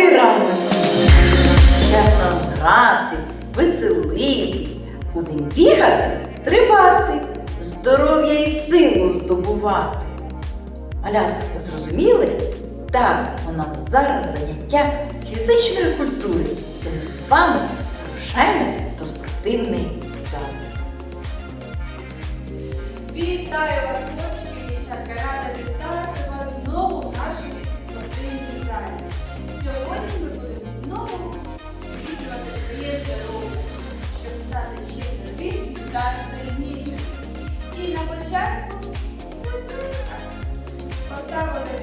Добрий ранок! Грати, веселитись, будемо бігати, стрибати, здоров'я і силу здобувати. Малятка, зрозуміли? Так, у нас зараз заняття з фізичної культури. Тому з вами рушаємо до спортивної зали. Вітаю вас, хлопчики дівчатка! Рада вітати вас знову в нашій. Сьогодні ми будемо знову відвідувати своє здоров'я, щоб стати ще здоровішим. І на початку поставили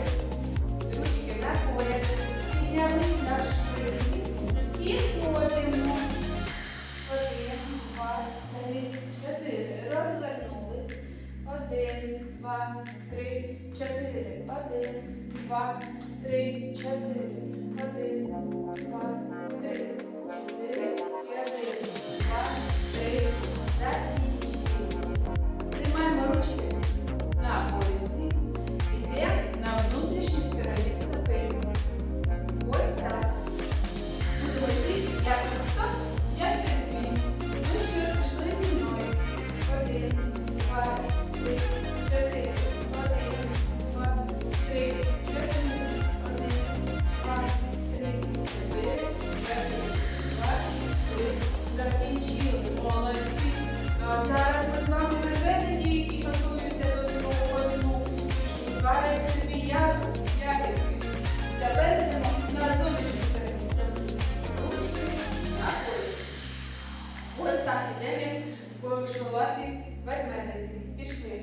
ручки на пояс, підняли наш шпилі і ходимо. Один, два, три, чотири. Розвернулись. Один, два, три, чотири. Один, два, три, чотири. Один, два, три, чотири. Закінчили. Тримаємо ручки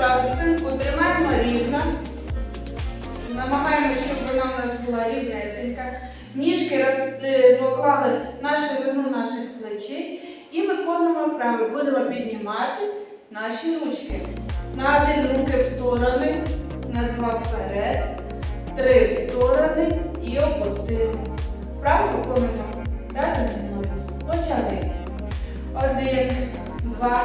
Вправи спинку тримаємо рівно. Намагаємося, щоб вона у нас була рівнесенька. Ніжки роз, е, поклали на ширину наших плечей і виконуємо вправи. Будемо піднімати наші ручки. На один руки в сторони, на два вперед, три в сторони і опустили. Вправо виконуємо разом зі мною. Почали. Один, два,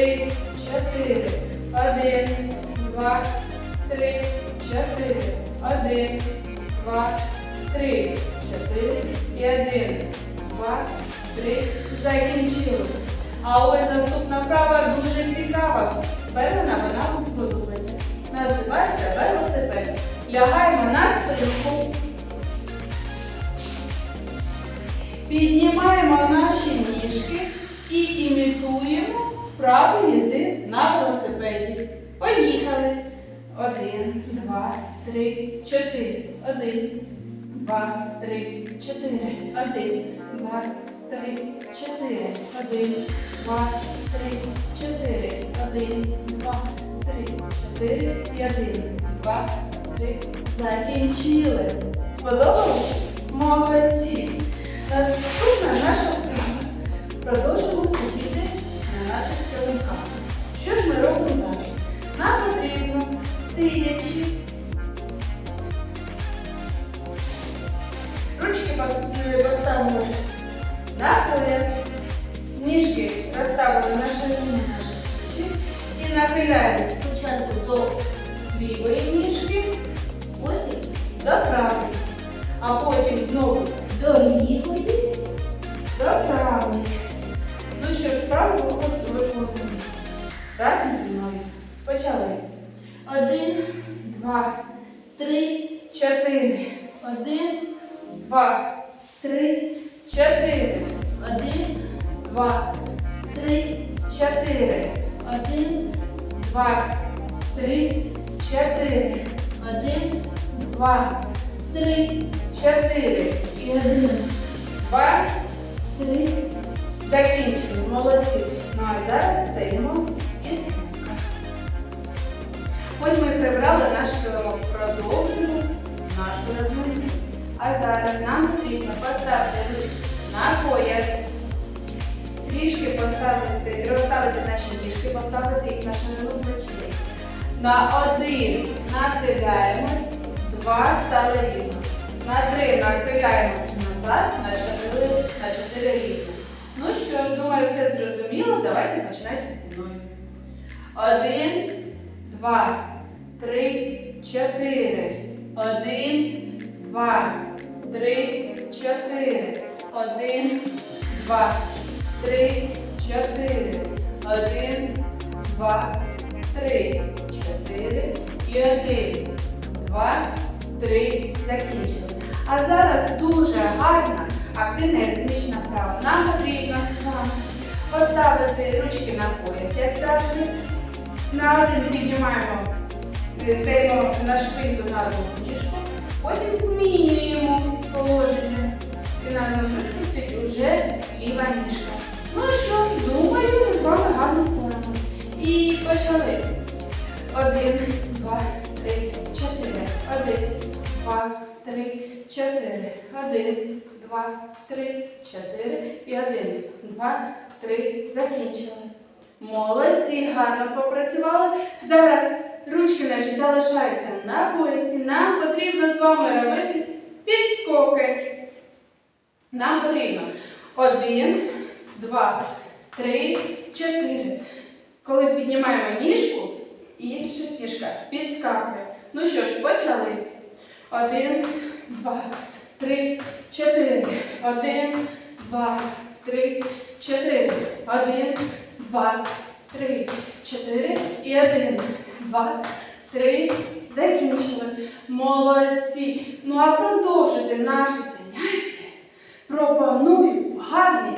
три, чотири. Один, два, три, чотири. Один, два, три, чотири. І один, два, три. Закінчили. А ось наступна вправа дуже цікава. Певна вона вам сподобається. Називається велосипед. Лягаємо на спинку. Піднімаємо наші ніжки і імітуємо вправу їзди на велосипеді. Поїхали. Один, два, три, чотири. Один, два, три, чотири. Один, два, три, чотири. Один, два, три, чотири. Один, два, три, чотири. І один, два, три. Закінчили. Сподобалось? Молодці. І нахиляємо спочатку до лівої ніжки, потім до правої, а потім знову до лівої, до правої. Ну що ж, праву виходить виконуємо. Разом зі мною. Почали. Один, два, три, чотири. Один, два, три, чотири. Один, два, три, чотири. Один, два, три, чотири. Один, два, три, чотири. І один, два, три. Закінчили. Молодці. Ну а зараз стаємо і спинка. Ось ми прибрали наш килимок. Продовжуємо нашу розминку. А зараз нам потрібно поставити на пояс. Трішки поставити, розставити наші ніжки, поставити їх на ширину плечей. На один нахиляємось, два стали рівно. На три нахиляємось назад, на чотири, на чотири рівно. Ну що ж, думаю, все зрозуміло. Давайте починайте зі мною. Один, два, три, чотири. Один, два, три, чотири. Один, два, три, чотири. Один, два, три, чотири. І один, два, три. Закінчили. А зараз дуже гарна, активна ритмічна вправа. Нам потрібно з вами поставити ручки на пояс, як завжди. На один піднімаємо, стаємо на шпинку на одну ніжку, потім змінюємо положення. І на випустить уже ліва ніжка. Ну що думаю, ми з вами гарно впораємось. І почали. Один, два, три, чотири. Один, два, три, чотири. Один, два, три, чотири. І один, два, три. Закінчили. Молодці, гарно попрацювали. Зараз ручки наші залишаються на поясі. Нам потрібно з вами робити підскоки. Нам потрібно один, два, три, чотири. Коли піднімаємо ніжку, інша ніжка підскакує. Ну що ж, почали. Один, два, три, чотири. Один, два, три, чотири. Один, два, три, чотири. І один, два, три. Закінчили. Молодці. Ну а продовжити наші заняття пропоную в гарній,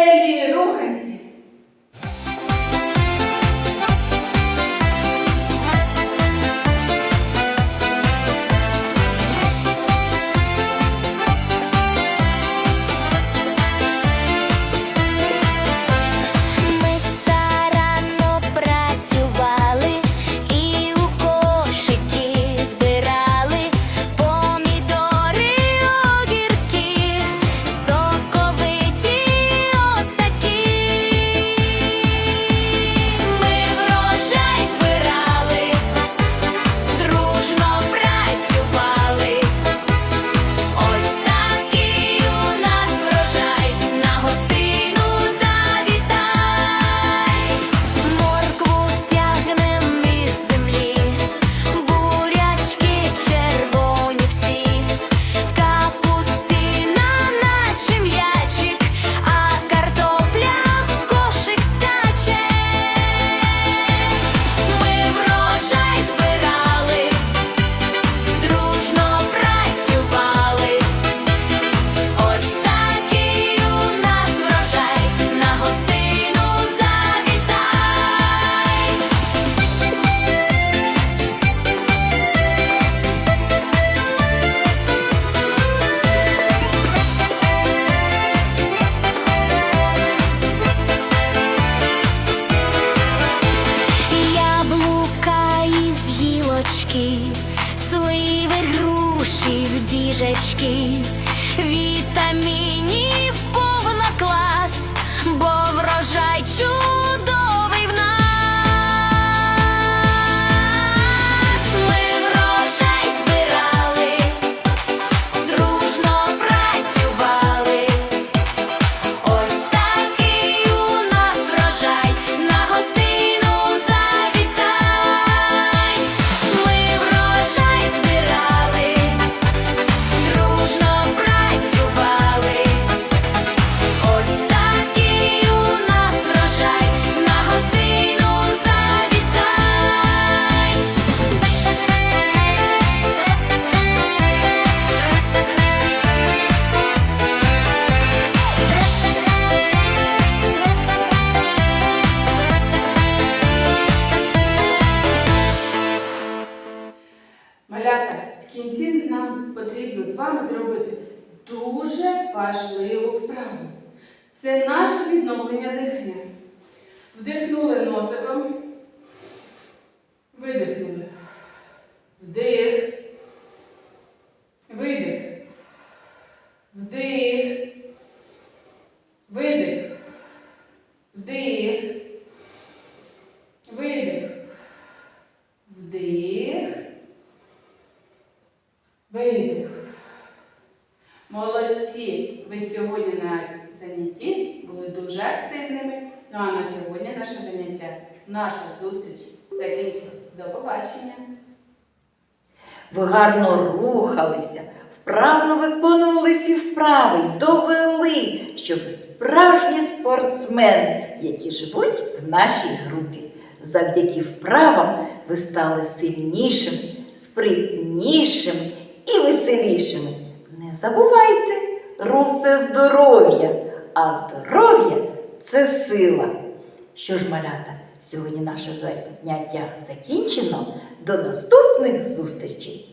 ele важливу вправу. Це наше відновлення дихання. Вдихнули носиком. Видихнули. Вдих. Видих. Вдих. Видих. Вдих. Видих. Вдих. Видих. Молодці! Ви сьогодні на занятті були дуже активними. Ну а на сьогодні наше заняття, наша зустріч закінчилась. До побачення! Ви гарно рухалися, вправно виконували всі вправи довели, що ви справжні спортсмени, які живуть в нашій групі. Завдяки вправам ви стали сильнішими, спритнішими і веселішими. Не забувайте, рух це здоров'я, а здоров'я це сила. Що ж, малята, сьогодні наше заняття закінчено. До наступних зустрічей!